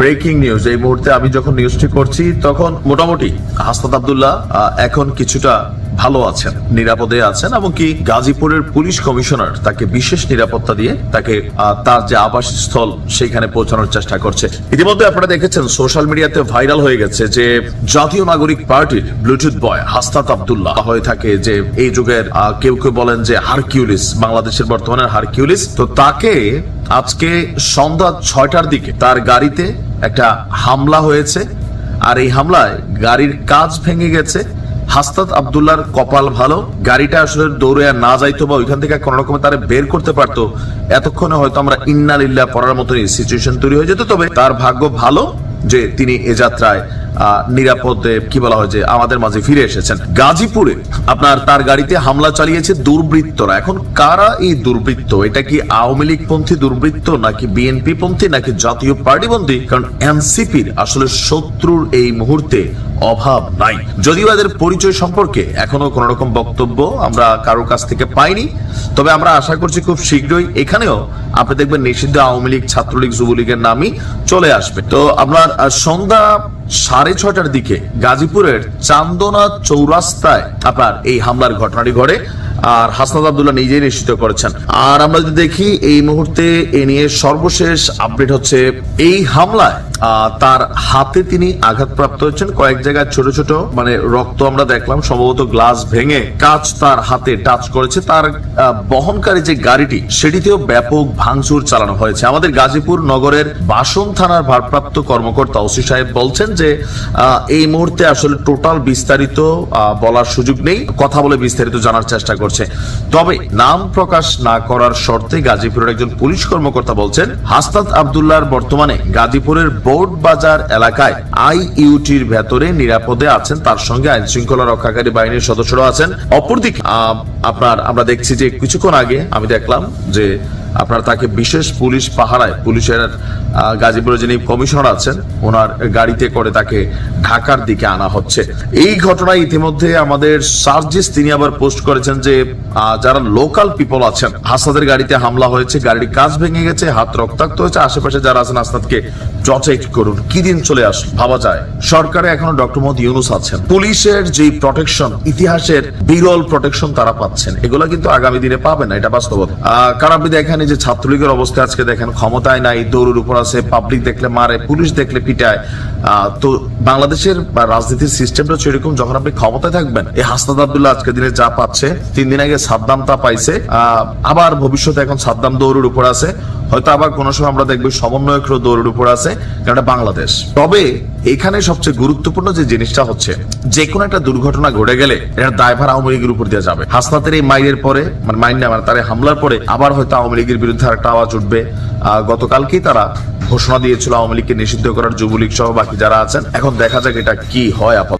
Breaking news. এই মুহূর্তে আমি যখন নিউজটি করছি, তখন মোটামুটি হাসনাত আবদুল্লাহ এখন কিছুটা ভালো আছেন, নিরাপদে আছেন এমনকি গাজীপুরের পুলিশ কমিশনার তাকে বিশেষ নিরাপত্তা দিয়ে তাকে তার যে আবাসস্থল সেইখানে পৌঁছানোর চেষ্টা করছে। ইতিমধ্যে আপনারা দেখেছেন, সোশ্যাল মিডিয়াতে ভাইরাল হয়ে গেছে যে জাতীয় নাগরিক পার্টির ব্লুটুথ বয় হাস্তাত আবদুল্লাহ হয়ে থাকে যে এই যুগের কেউ কেউ বলেন যে হারকিউলিস, বাংলাদেশের বর্তমানে হারকিউলিস। তো তাকে আজকে সন্ধ্যা ছয়টার দিকে তার গাড়িতে একটা হামলা হয়েছে, আর এই হামলায় গাড়ির কাজ ভেঙে গেছে। হাস্তাত আবদুল্লার কপাল ভালো, গাড়িটা আসলে দৌড়ে আর না যাইতো বা ওইখান থেকে কোনো রকমে তারা বের করতে পারতো, এতক্ষণে হয়তো আমরা ইন্নালিল্লাহ পড়ার মতনই সিচুয়েশন তৈরি হয়ে যেত, তবে তার ভাগ্য ভালো যে তিনি এ যাত্রায় নিরাপদে, কি বলা হয় যে আমাদের মাঝে ফিরে এসেছেন। গাজীপুরে আপনার তার গাড়িতে হামলা চালিয়েছে দুর্বৃত্তরা। এখন কারা এই দুর্বৃত্ত? এটা কি আওয়ামী লীগ পন্থী দুর্বৃত্ত, নাকি বিএনপি পন্থী, নাকি জাতীয় পার্টি পন্থী কারণ এনসিপির আসলে শত্রুর এই মুহূর্তে অভাব নাই। যদিও এদের পরিচয় সম্পর্কে এখনও কোন রকম বক্তব্য আমরা কারোর কাছ থেকে পাইনি, তবে আমরা আশা করছি খুব শীঘ্রই এখানেও আপনি দেখবেন নিষিদ্ধ আওয়ামী লীগ, ছাত্রলীগ, যুবলীগের নামই চলে আসবে। তো আপনার সন্ধ্যা সাড়ে ছটার দিকে গাজীপুরের চান্দনা চৌরাস্তায় আপনার এই হামলার ঘটনাটি ঘটে, আর হাসনাত আবদুল্লাহ নিজেই নিশ্চিত করেছেন। আর আমরা যদি দেখি, এই মুহূর্তে এ নিয়ে সর্বশেষ আপডেট হচ্ছে, এই হামলায় তার হাতে তিনি আঘাতপ্রাপ্ত হয়েছেন। কয়েক জায়গায় ছোট ছোট মানে রক্ত আমরা দেখলাম, সম্ভবত গ্লাস ভেঙে কাচ তার হাতে টাচ করেছে। তার বহনকারী যে গাড়িটি, সেটিতেও ব্যাপক ভাঙচুর চালানো হয়েছে। আমাদের গাজীপুর নগরের বাসন থানার ভারপ্রাপ্ত কর্মকর্তা ওসি সাহেব বলছেন যে এই মুহূর্তে আসলে টোটাল বিস্তারিত বলার সুযোগ নেই। কথা বলে বিস্তারিত জানার চেষ্টা করছে। তবে নাম প্রকাশ না করার শর্তে গাজীপুরের একজন পুলিশ কর্মকর্তা বলছেন হাসনাত আবদুল্লাহর বর্তমানে গাজীপুরের বোর্ড বাজার এলাকায় আই ইউটির ভেতরে নিরাপদে আছেন, তার সঙ্গে আইন শৃঙ্খলা রক্ষাকারী বাহিনীর সদস্যরা আছেন। অপরদিকে আপনার, আমরা দেখছি যে কিছুক্ষণ আগে আমি দেখলাম যে আপনার তাকে বিশেষ পুলিশ পাহারায় পুলিশের আহ, গাজীপুরের যিনি কমিশনার আছেন ওনার গাড়িতে করে তাকে ঢাকার দিকে আনা হচ্ছে। এই ঘটনায় ইতিমধ্যে আমাদের সার্জিস তিনি আবার পোস্ট করেছেন যে যারা লোকাল পিপল আছেন হাসনাদের গাড়িতে হামলা হয়েছে গাড়ির কাজ ভেঙে গেছে হাত রক্তাক্ত হয়েছে আশেপাশে যারা আছেন হাসনাদকে প্রটেক্ট করুন কি দিন চলে আস ভাবা যায়। সরকারে এখনও ডক্টর মোহাম্মদ ইউনুস আছেন। পুলিশের যে প্রটেকশন ইতিহাসের বিরল প্রটেকশন তারা পাচ্ছেন। এগুলো কিন্তু আগামী দিনে পাবেন না এটা বাস্তবতা। কারণ আপনি দেখেন যে ছাত্রলীগের অবস্থা আজকে দেখেন, ক্ষমতায় নাই, দৌড়ের উপর আছে পাবলিক দেখলে মারে, পুলিশ দেখলে পিটায়। তো বাংলাদেশের রাজনীতির সিস্টেমটা সেরকম যখন আপনি ক্ষমতায় থাকবেন, এই হাসনাদ আবদুল্লাহ আজকে দিনে যা পাচ্ছে, তিন দিন আগে সাদ্দাম তা পাইছে। আবার ভবিষ্যতে এখন সাদ্দাম দৌড়ের উপর আছে। হয়তো আবার কোনো সময় আমরা দেখব সমন্বয়করা দৌড়ের উপর আছে কারণ বাংলাদেশ। তবে এখানে সবচেয়ে গুরুত্বপূর্ণ যে জিনিসটা হচ্ছে যে কোনো একটা দুর্ঘটনা ঘটে গেলে এটা দায়ভার আওয়ামী লীগের উপর দেওয়া যাবে। হাসনাতের এই মাইরের পরে মানে মাইন না মানে তার হামলার পরে আবার হয়তো আওয়ামী লীগের বিরুদ্ধে একটা আওয়াজ উঠবে। গতকালকেই তারা ঘোষণা দিয়েছিল আওয়ামী লীগকে নিষিদ্ধ করার যুবলীগ সহ বাকি যারা আছেন। এখন দেখা যাক এটা কি হয় আপাতত।